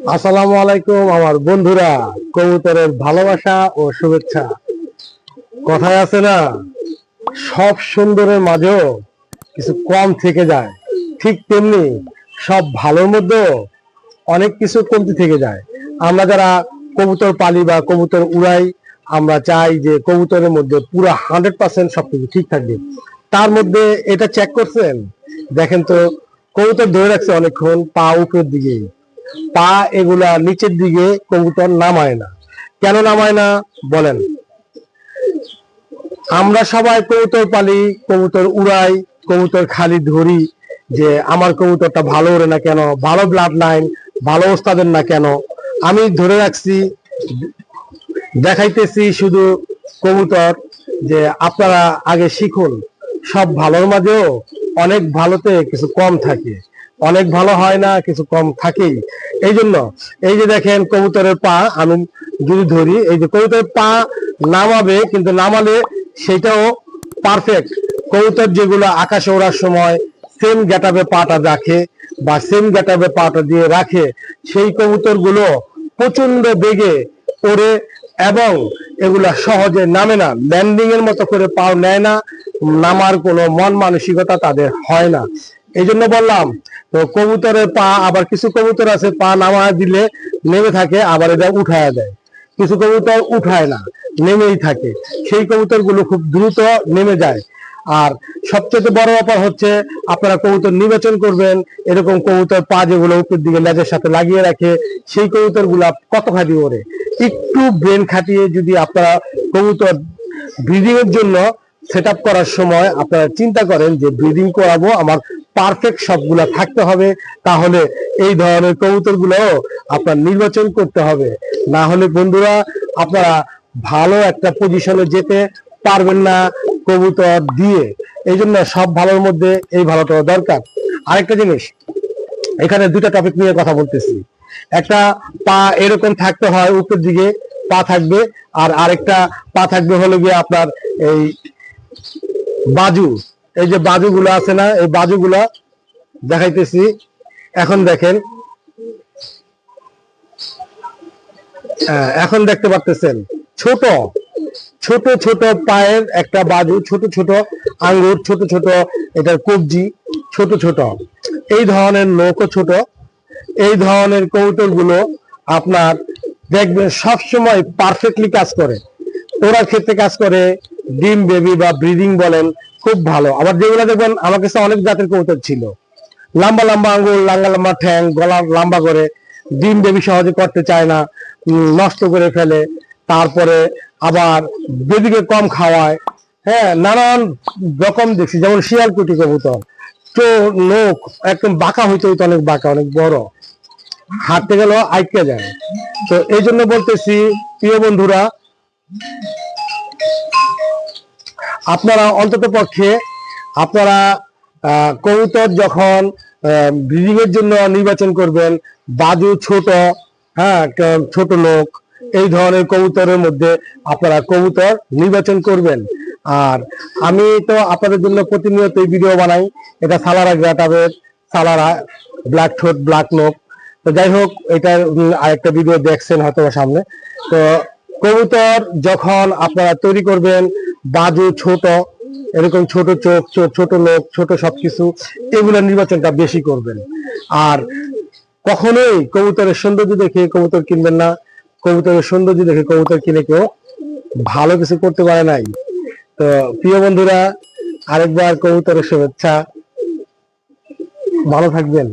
আসসালামু আলাইকুম আমার বন্ধুরা, কবুতরের ভালোবাসা ও শুভেচ্ছা। কথায় আছে না, সব সুন্দরের মাঝেও কিছু কম থেকে যায়। ঠিক তেমনি সব ভালোর মধ্যেও অনেক কিছু কমতি থেকে যায়। আমরা যারা কবুতর পালি বা কবুতর উড়াই, আমরা চাই যে কবুতরের মধ্যে পুরো হান্ড্রেড পার্সেন্ট সবকিছু ঠিক থাকবে। তার মধ্যে এটা চেক করছেন? দেখেন তো, কবুতর ধরে রাখছে অনেকক্ষণ, পা উপরের দিকে। পা এগুলা নিচের দিকে কবুতর নামায় না। কেন নামায় না? বলেন। আমরা সবাই কবুতর পালি, কবুতর উড়াই, কবুতর খালি ধরি যে আমার কবুতরটা ভালো ওরে না কেন? ভালো ব্লাড লাইন ভালো ওস্তাদের না কেন? আমি ধরে রাখছি, দেখাইতেছি শুধু কবুতর যে আপনারা আগে শিখুন। সব ভালোর মাঝেও অনেক ভালোতে কিছু কম থাকে। অনেক ভালো হয় না, কিছু কম থাকেই। এই জন্য এই যে দেখেন কবুতরের পা, আমি যদি ধরি, এই যে কবুতরের পা নামাবে, কিন্তু নামালে সেটাও পারফেক্ট কবুতর যেগুলো আকাশে ওড়ার সময় সেম গেটাবে পাটা রাখে বা সেম গেটাবে পাটা দিয়ে রাখে, সেই কবুতরগুলো প্রচণ্ড বেগে ওড়ে এবং এগুলা সহজে নামে না। ল্যান্ডিং এর মতো করে পাও নেয় না, নামার কোনো মন মানসিকতা তাদের হয় না। এই জন্য বললাম, তো কবুতরের পা, আবার কিছু কবুতর আছে, পা নামা দিলে নেমে থাকে, আবার এটা উঠায় দেয়। কিছু কবুতর উঠায় না, নেমেই থাকে। সেই কবুতরগুলো খুব দ্রুত নেমে যায়। আর সবচেয়ে বড় ব্যাপার হচ্ছে, আপনারা কবুতর নির্বাচন করবেন, এরকম কবুতর পা যেগুলো উপর দিকে লেজের সাথে লাগিয়ে রাখে, সেই কবুতরগুলা কত খাটি ওরে একটু ব্রেন খাটিয়ে যদি আপনারা কবুতর ব্রিডিং এর জন্য সেট করার সময় আপনারা চিন্তা করেন যে ব্রিডিং করাবো আমার পারফেক্ট সবগুলা থাকতে হবে। তাহলে এই ধরনের কবুতরগুলো আপনার নির্বাচন করতে হবে। না হলে বন্ধুরা, আপনারা ভালো একটা পজিশনে যেতে পারবেন না কবুতর দিয়ে। এই জন্য সব ভালোর মধ্যে এই ভালোটা দরকার। আরেকটা জিনিস, এখানে দুটা টপিক নিয়ে কথা বলতেছি। একটা, পা এরকম থাকতে হয় উপর দিকে, পা থাকবে। আর আরেকটা পা থাকবে হলো গিয়ে আপনার এই বাজু। এই যে বাজুগুলো আছে না, এই বাজুগুলা দেখাইতেছি। এখন দেখেন। এখন দেখতে পাচ্ছেন ছোট ছোট ছোট পায়ের একটা বাজু, ছোট ছোট আঙ্গুর, ছোট ছোট এটার কবজি, ছোট ছোট। এই ধরনের নৌকো ছোট। এই ধরনের কৌটলগুলো আপনার দেখবেন সবসময় পারফেক্টলি কাজ করে। ওরা ক্ষেত্রে কাজ করে ডিম বেবি বা ব্রিডিং বলেন, খুব ভালো। আবার যেগুলো দেখবেন, আমার কাছে অনেক জাতের কৌতল ছিল। লম্বা লম্বা আঙ্গুল লম্বা লম্বা ঠ্যাং, গলা লম্বা করে। ডিম বেবি সহজে করতে চায় না নষ্ট করে ফেলে। তারপরে আবার বেবিকে কম খাওয়ায়। হ্যাঁ নানান রকম দেখছি, যেমন শিয়াল কুটি কবুতর। তো লোক একদম বাঁকা হইতে হইতে অনেক বাঁকা, অনেক বড়। হাঁটতে গেলেও আটকে যায়। তো এই জন্য বলতেছি, প্রিয় বন্ধুরা আপনারা অন্তত পক্ষে আপনারা কবুতর যখন ব্রিডিং এর জন্য নির্বাচন করবেন বাজু ছোট হ্যাঁ ছোট লোক এই ধরনের কবুতরের মধ্যে আপনারা কবুতর নির্বাচন করবেন। আর আমি তো আপনাদের জন্য প্রতিনিয়ত এই ভিডিও বানাই এটা সালারা গ্রাটাবের সালারা ব্ল্যাক ঠোঁট ব্ল্যাক নোক তো যাই হোক উম, আরেকটা ভিডিও দেখছেন হয়তো সামনে। তো কবুতর যখন আপনারা তৈরি করবেন বাজু, ছোট, এরকম ছোট চোখ ছোট লোক, ছোট সবকিছু, এগুলো নির্বাচনটা বেশি করবেন। আর কখনোই কবুতরের সৌন্দর্য দেখে কবুতর কিনবেন না। কবুতরের সৌন্দর্য দেখে কবুতর কিনে কেউ ভালো কিছু করতে পারে নাই। তো প্রিয় বন্ধুরা, আরেকবার কবুতরের শুভেচ্ছা। ভালো থাকবেন।